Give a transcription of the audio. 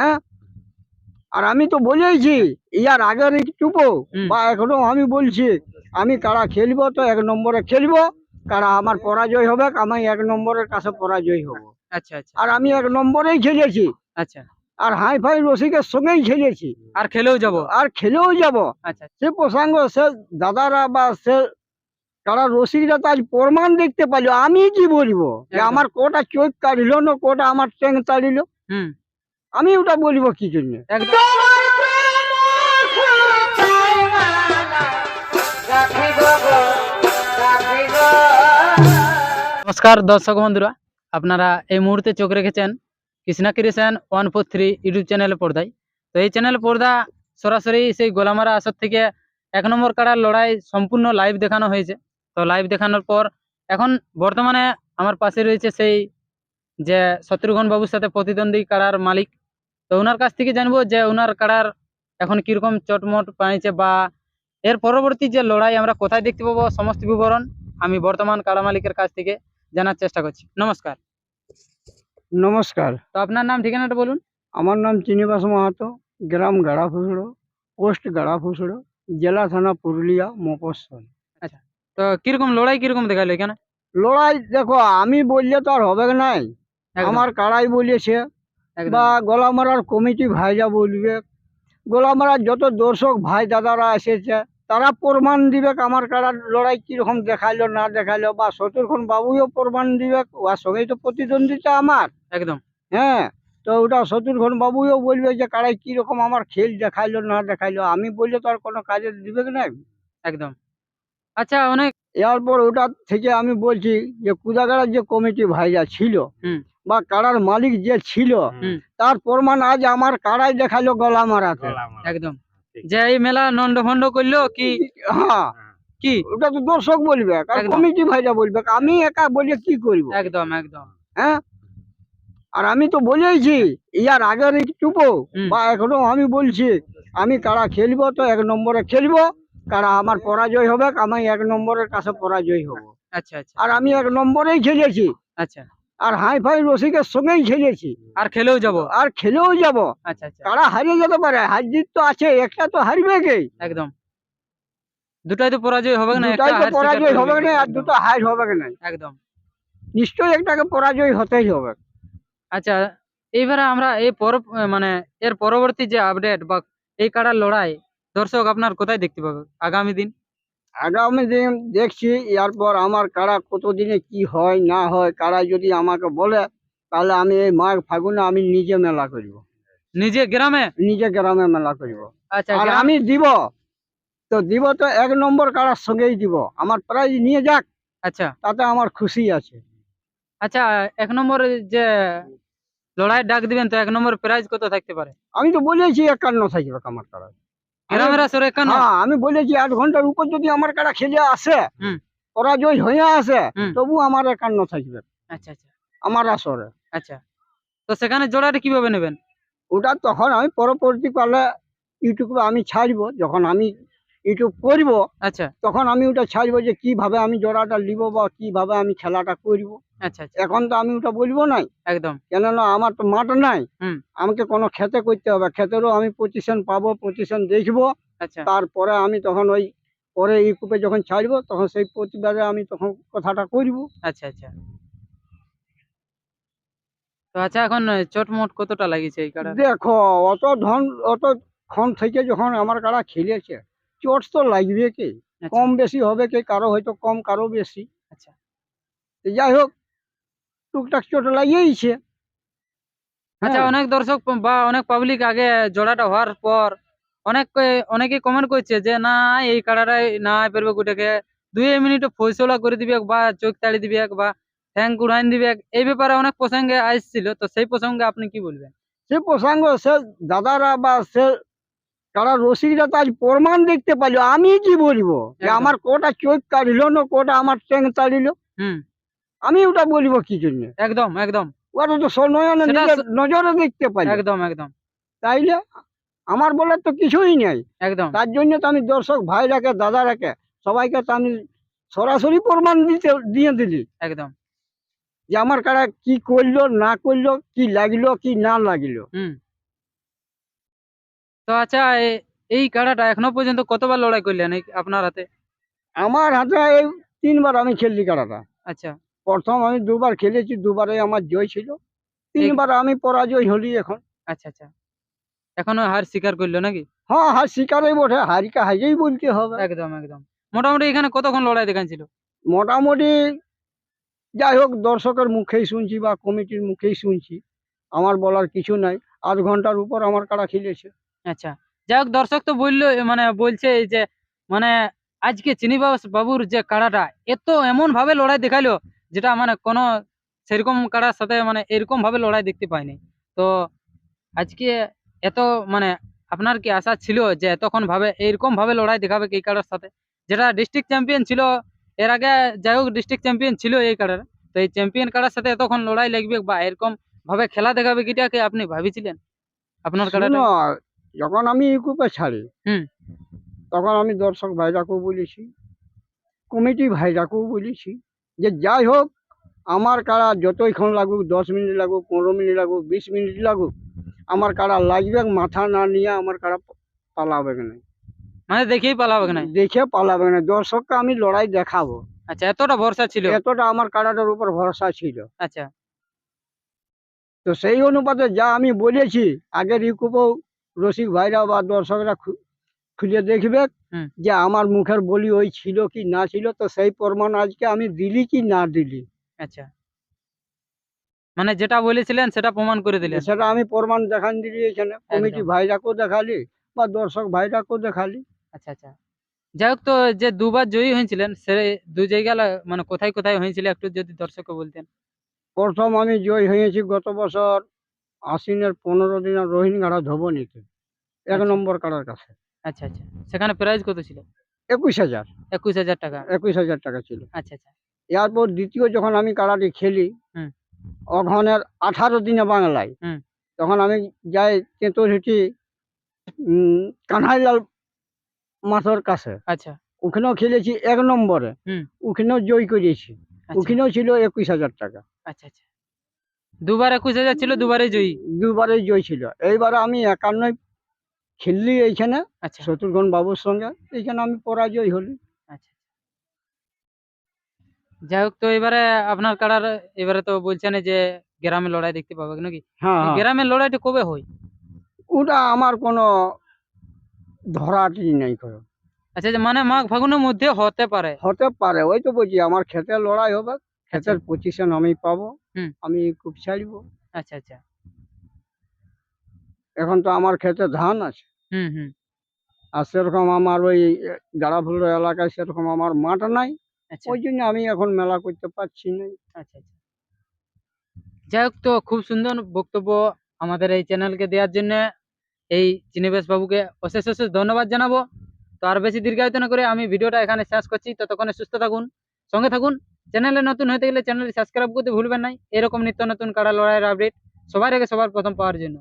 হ্যাঁ? আর আমি তো বলেইছি ইয়ার আগের চুপো। বা এখনও আমি বলছি আমি কারা খেলব তো এক নম্বরে খেলব কারা আমার পরাজয় হবে আমি এক নম্বরের কাছে পরাজয় হব। আচ্ছা আচ্ছা। আর আমি এক নম্বরেই খেলেছি। আচ্ছা। আর হাই ফাই রসিকের সঙ্গেই খেলেছি। আর খেলেও যাব? আর খেলেও যাব। আচ্ছা সে প্রসঙ্গ সে দাদারা বা সে তারা রসিকরা তো আজ প্রমাণ দেখতে পাইলো আমি কি বলব? আমার কোটা চোখ কাড়িল না কোটা আমার ট্যাং তাড়িল। হুম। আমি ওটা বলব কি জন্য? একদম। নমস্কার দর্শক বন্ধুরা আপনারা এই মুহূর্তে চোখ রেখেছেন Krishna creation one four three YouTube channel পর্দায়। তো এই চ্যানেল পর্দা সরাসরি সেই গোলামারা আসর থেকে এক নম্বর কাড়ার লড়াই সম্পূর্ণ লাইভ দেখানো হয়েছে। তো লাইভ দেখানোর পর এখন বর্তমানে আমার পাশে রয়েছে সেই যে শত্রুঘ্ন বাবুর সাথে প্রতিদ্বন্দ্বী কাড়ার মালিক তো ওনার কাছ থেকে জানব যে ওনার কাড়ার এখন কীরকম চটমট পাইছে বা এর পরবর্তী যে লড়াই আমরা কোথায় দেখতে পাবো সমস্ত বিবরণ আমি বর্তমান কাড়া মালিকের কাছ থেকে জানার চেষ্টা করছি। নমস্কার। নমস্কার। তো আপনার নাম ঠিকানাটা বলুন। আমার নাম চিনিবাস মাহাতো গ্রাম গাড়া ফুসড়ো পোস্ট গাড়া ফুসড়ো জেলা থানা পুরুলিয়া মফস্বল। তো কীরকম লড়াই কীরকম দেখাল এখানে? লড়াই দেখো আমি বললে তো আর হবে নাই। আমার কাড়াই বলেছে বা গোলামারার কমিটি ভাইরা বলবে। গোলামারার যত দর্শক ভাই দাদারা এসেছে তারা প্রমাণ দিবে আমার কারার লড়াই কীরকম দেখাইলো না দেখাইলো বা শত্রুঘ্ন বাবুও প্রমাণ দিবে ওর সঙ্গেই তো প্রতিদ্বন্দ্বিতা আমার। একদম। হ্যাঁ তো ওটা শত্রুঘ্ন বাবুও বলবে যে কারাই কীরকম আমার খেল দেখাইলো না দেখাইলো আমি বললে তো আর কোনো কাজে দিবে না একদম। আচ্ছা অনেক এরপর ওটা থেকে আমি বলছি যে কুদাগাড়ার যে কমিটি ভাইরা ছিল হুম। বা কারার মালিক যে ছিল তার প্রমাণ আজ আমার কারাই দেখাইলো গলা মারাতে একদম। যে এই মেলা নন্ড ভন্ড করল কি? হ্যাঁ। কি? ওটা তো দর্শক বলবে। কমিটি ভাইরা বলবে আমি একা বলে কি করব? একদম একদম। হ্যাঁ? আর আমি তো বলেইছি ইয়ার আগের চুপো হুম। বা এখনও আমি বলছি আমি কারা খেলব তো এক নম্বরে খেলব কারা আমার পরাজয় হবে আমি এক নম্বরের কাছে পরাজয় হব। আচ্ছা আচ্ছা। আর আমি এক নম্বরেই খেলেছি। আচ্ছা। আর হাই ফাই রসিকের সঙ্গেই খেলেছি। আর খেলেও যাব? আর খেলেও যাব। আচ্ছা আচ্ছা। কারা হারিয়ে যেতে পারে? হার জিত তো আছে একটা তো হারবে কে? একদম। দুটাই তো পরাজয় হবে না একটা তো পরাজয় হবে না আর দুটো হার হবে না। একদম। নিশ্চয়ই একটাকে পরাজয় হতেই হবে। আচ্ছা এইবারে আমরা এই পর মানে এর পরবর্তী যে আপডেট বা এই কাড়ার লড়াই দর্শক আপনার কোথায় দেখতে পাবে? আগামী দিন? আগামী দিন দেখছি এরপর আমার কারা কতদিনে কি হয় না হয় কারা যদি আমাকে বলে তাহলে আমি এই মাঘ ফাগুনে আমি নিজে মেলা করিব। নিজে গ্রামে? নিজে গ্রামে মেলা করিব। আচ্ছা আর আমি দিব তো দিব তো এক নম্বর কারার সঙ্গেই দিব। আমার প্রাইজ নিয়ে যাক আচ্ছা। তাতে আমার খুশি আছে। আচ্ছা এক নম্বর যে লড়াই ডাক দিবেন তো এক নম্বর প্রাইজ কত থাকতে পারে? আমি তো বলেছি একান্ন থাকবে আমার কারা হ্যাঁ আমি বলেছি আট ঘণ্টার উপর যদি আমার কারা খেলে আসে। পরাজয় হয়ে আসে। তবু আমার একান্ন থাকবে। আচ্ছা আচ্ছা। আমার আসরে। আচ্ছা। তো সেখানে জোড়াটা কীভাবে নেবেন? ওটা তখন আমি পরবর্তী কালে ইউটিউবে আমি ছাড়বো যখন আমি ইউটিউব করব আচ্ছা। তখন আমি ওটা ছাড়বো যে কীভাবে আমি জোড়াটা নিব বা কীভাবে আমি খেলাটা করব। আচ্ছা আচ্ছা। এখন তো আমি ওটা বলব নাই। একদম। কেননা আমার তো মাঠ নাই। আমাকে কোনো খেতে করতে হবে। খেতেরও আমি পজিশন পাবো পজিশন দেখব। আচ্ছা। তারপরে আমি তখন ওই পরে ইউটিউবে যখন ছাড়বো তখন সেই প্রতিবাদে আমি তখন কথাটা করব আচ্ছা আচ্ছা। তো আচ্ছা এখন চট মোট কতটা লাগিয়েছে এই কাড়া দেখো অত ধন অত ক্ষণ থেকে যখন আমার কারা খেলেছে চোট তো লাগবে কি? কম বেশি হবে কি? কারও হয়তো কম কারও বেশি। আচ্ছা। যাই হোক টুকটাক চোট লাগিয়েছে আচ্ছা হ্যাঁ। অনেক দর্শক বা অনেক পাবলিক আগে জোড়াটা হওয়ার পর অনেক অনেকে কমেন্ট করছে যে না এই কাড়াটাই না পারবে গোটাকে। দুই মিনিট ফয়সলা করে দিবে বা চোখ তাড়ি দিবে বা ঠ্যাং কুড়াইন দিবে এই ব্যাপারে অনেক প্রসঙ্গে আসছিল। তো সেই প্রসঙ্গে আপনি কি বলবেন? সে প্রসঙ্গ সে দাদারা বা সে তারা রসিকরা তো আজ প্রমাণ দেখতে পাইলো। আমি কি বলব? আমার কোটা চোখ তাড়িল না কোটা আমার ট্যাং তাড়িল। হুম। আমি ওটা বলব কি জন্য? একদম একদম। ওটা তো নজরে দেখতে পাই একদম একদম। তাইলে আমার বলার তো কিছুই নেই। একদম। তার জন্য তো আমি দর্শক ভাইরাকে দাদারাকে সবাইকে তো আমি সরাসরি প্রমাণ দিতে দিয়ে দিলি। একদম। যে আমার কারা কি করল না করল কি লাগল কি না লাগল। হুম। তো আচ্ছা এই কাড়াটা এখনও পর্যন্ত কতবার লড়াই করলেন আপনার হাতে? আমার হাতে এই তিনবার আমি খেললি কারাটা। আচ্ছা। প্রথম আমি দুবার খেলেছি দুবারে আমার জয় ছিল। তিনবার আমি পরাজয় হলি এখন। আচ্ছা আচ্ছা। এখনও হার স্বীকার করল নাকি? হ্যাঁ হার শিকারই বটে হারিকা হাইজেই বলতে হবে। একদম একদম। মোটামুটি এখানে কতক্ষণ লড়াই দেখাচ্ছিল মোটামুটি যাই হোক দর্শকের মুখেই শুনছি বা কমিটির মুখেই শুনছি। আমার বলার কিছু নাই। আধ ঘণ্টার উপর আমার কারা খেলেছে। আচ্ছা যাই হোক দর্শক তো বলল মানে বলছে যে মানে আজকে চিনিবাস বাবুর যে কাড়াটা এত এমন ভাবে লড়াই দেখাল যেটা মানে কোনো সেরকম কাড়ার সাথে মানে এরকম ভাবে লড়াই দেখতে পাইনি। তো আজকে এত মানে আপনার কি আশা ছিল যে এতক্ষণ ভাবে এইরকম ভাবে লড়াই দেখাবে এই কাড়ার সাথে? যেটা ডিস্ট্রিক্ট চ্যাম্পিয়ন ছিল এর আগে যাই হোক ডিস্ট্রিক্ট চ্যাম্পিয়ন ছিল এই কাড়ার তো এই চ্যাম্পিয়ন কাড়ার সাথে এতক্ষণ লড়াই লাগবে বা এরকম ভাবে খেলা দেখাবে কিটাকে আপনি ভাবিছিলেন? আপনার শুনো, যখন আমি ইউকুপে ছাড়ি হুম। তখন আমি দর্শক ভাইরাকেও বলেছি কমিটি ভাইরাকেও বলেছি যে যাই হোক আমার কারা যতইক্ষণ লাগুক দশ মিনিট লাগুক পনেরো মিনিট লাগুক বিশ মিনিট লাগুক আমার কারা লাগবে মাথা না নিয়ে আমার কারা পালাবে না মানে দেখেই পালাবে না দেখে পালাবে না দর্শককে আমি লড়াই দেখাবো। আচ্ছা এতটা ভরসা ছিল? এতটা আমার কারাটার উপর ভরসা ছিল। আচ্ছা। তো সেই অনুপাতে যা আমি বলেছি আগের ইউকুপও রসিক ভাইরা বা দর্শকরা খুলে দেখবে যে আমার মুখের বলি ওই ছিল কি না ছিল তো সেই প্রমাণ আজকে আমি দিলি কি না দিলি। আচ্ছা। মানে যেটা বলেছিলেন সেটা প্রমাণ করে দিলেন। সেটা আমি প্রমাণ দেখান দিলি এখানে। কমিটি। ভাইরাকেও দেখালি বা দর্শক ভাইরাকেও দেখালি। আচ্ছা আচ্ছা। যাই হোক তো যে দুবার জয়ী হয়েছিলেন সে দু জায়গা মানে কোথায় কোথায় হয়েছিল একটু যদি দর্শককে বলতেন। প্রথম আমি জয়ী হয়েছি গত বছর আশ্বিনের পনেরো দিনের রোহিণঘাটা ধবনীতে। এক আচ্ছা। নম্বর কারার কাছে। আচ্ছা আচ্ছা। সেখানে প্রাইজ কত ছিল? একুশ হাজার। একুশ হাজার টাকা। একুশ হাজার টাকা ছিল। আচ্ছা আচ্ছা। এরপর দ্বিতীয় যখন আমি কারাটি খেলি। অঘনের আঠারো দিনে বাংলায়। তখন আমি যাই তেঁতুলহিটি কানহাইলাল মাথর কাছে। আচ্ছা। ওখানেও খেলেছি এক নম্বরে। হুম। ওখানেও জয় করেছি আচ্ছা। ওখানেও ছিল একুশ হাজার টাকা। আচ্ছা আচ্ছা। দুবার একুশ হাজার ছিল দুবারে জয়ী। দুবারে জয় ছিল। এইবার আমি একান্নই খেললি এইখানে আচ্ছা। শত্রুঘ্ন বাবুর সঙ্গে। এইখানে আমি পরাজয় হলি। আচ্ছা যাই হোক তো এবারে আপনার কাড়ার এবারে তো বলছেন যে গ্রামে লড়াই দেখতে পাবে নাকি? হ্যাঁ হ্যাঁ। গ্রামের লড়াইটা কবে হয়? ওটা আমার কোনো ধরাটি নেই কোনো আচ্ছা মানে মাঘ ফাগুনের মধ্যে হতে পারে। হতে পারে ওই তো বলছি আমার ক্ষেতে লড়াই হবে। ক্ষেতের পজিশন আমি পাবো। আমি খুব ছাড়বো। আচ্ছা আচ্ছা। এখন তো আমার ক্ষেতে ধান আছে। হুম হুম। আর সেরকম আমার ওই গাড়াফুল এলাকায় সেরকম আমার মাঠ নাই। আচ্ছা। ওই জন্য আমি এখন মেলা করতে পারছি না। আচ্ছা আচ্ছা। যাই হোক তো খুব সুন্দর বক্তব্য আমাদের এই চ্যানেলকে দেওয়ার জন্য। এই চিনিবেশ বাবুকে অশেষ অশেষ ধন্যবাদ জানাব। তো আর বেশি দীর্ঘায়িত না করে আমি ভিডিওটা এখানে শেষ করছি। ততক্ষণে সুস্থ থাকুন সঙ্গে থাকুন। চ্যানেলে নতুন হতে গেলে চ্যানেলটি সাবস্ক্রাইব করতে ভুলবেন না। এরকম নিত্য নতুন কাড়া লড়াইয়ের আপডেট সবার আগে সবার প্রথম পাওয়ার জন্য।